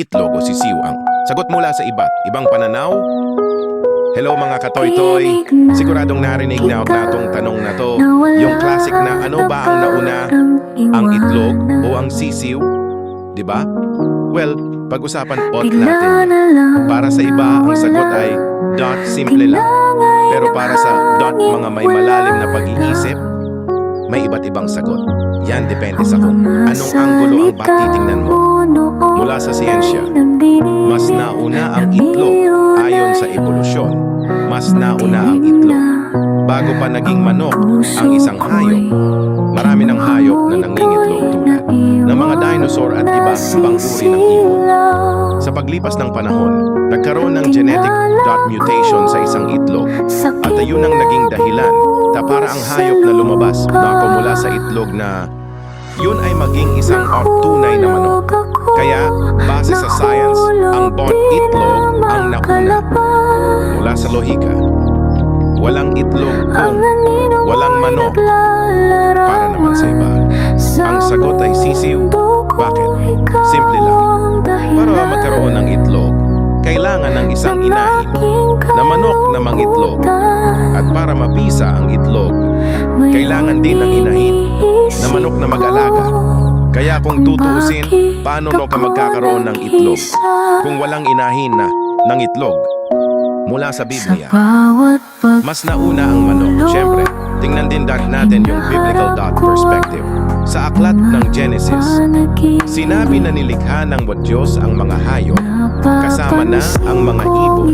itlog o sisiw ang sagot mula sa iba't ibang pananaw? Hello mga katoy-toy! Siguradong narinig na na itong tanong na to. Yung classic na ano ba ang nauna? Ang itlog o ang sisiw? Di ba? Well, pag-usapan pot natin. Para sa iba, ang sagot ay dot simple lang. Pero para sa dot mga may malalim na pag-iisip, may iba't ibang sagot. Yan depende sa kung anong anggulo ang patitingnan mo. Mula sa siyensya, mas nauna ang itlog ayon sa ebolusyon. Mas nauna ang itlog. Bago pa naging manok ang isang hayop, marami ng hayop na nangingitlog tulad ng mga dinosaur at iba ibang uri ng ibon. Sa paglipas ng panahon, nagkaroon ng genetic dot mutation sa isang itlog at ayun ang naging dahilan na para ang hayop na lumabas na mula sa itlog na yun ay maging isang or tunay na manok. Kaya, base sa science, ang bot itlog ang nauna mula sa lohika. Walang itlog kung walang manok para naman sa iba. Ang sagot ay sisiw. Bakit? Simple lang. Para magkaroon ng itlog, kailangan ng isang inahin na manok na mangitlog. At para mapisa ang itlog, kailangan din ng inahin na manok na mag-alaga. Kaya kung tutuusin, paano mo ka magkakaroon ng itlog kung walang inahin na ng itlog? Mula sa Biblia, mas nauna ang manok. Siyempre, tingnan din dot natin yung biblical dot perspective. Sa aklat ng Genesis, sinabi na nilikha ng Diyos ang mga hayop, kasama na ang mga ibon,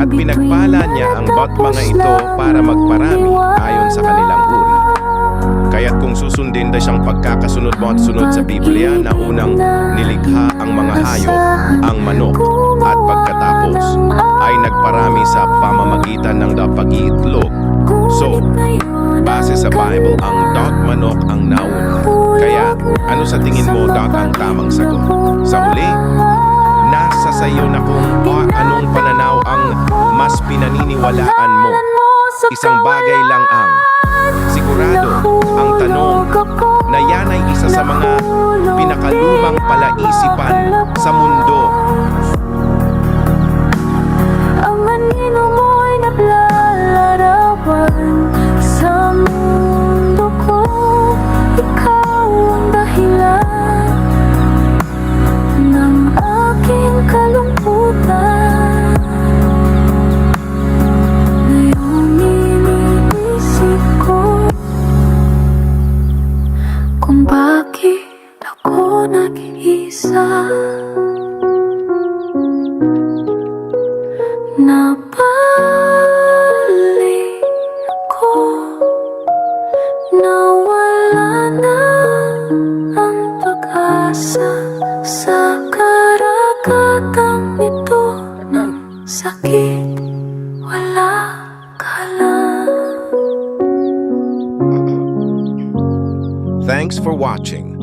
at pinagpala niya ang bot mga ito para magparami ayon sa kanilang uri. Kaya't kung susundin na siyang pagkakasunod mo at sunod sa Biblia na unang nilikha ang mga hayop, ang manok, at pagkatapos ay nagparami sa pamamagitan ng pag-iitlog. So, base sa Bible, ang dot manok ang nauna. Kaya, ano sa tingin mo dot ang tamang sagot? Sa huli, sa iyo na kung ah, anong pananaw ang mas pinaniniwalaan mo. Isang bagay lang ang sigurado ang tanong na yan ay isa sa mga pinakalumang palaisipan sa mundo. Nag-iisa. Nabalik ako Nawala na ang pag-asa Sa karagatang ito ng sakit. Wala ka Thanks for watching.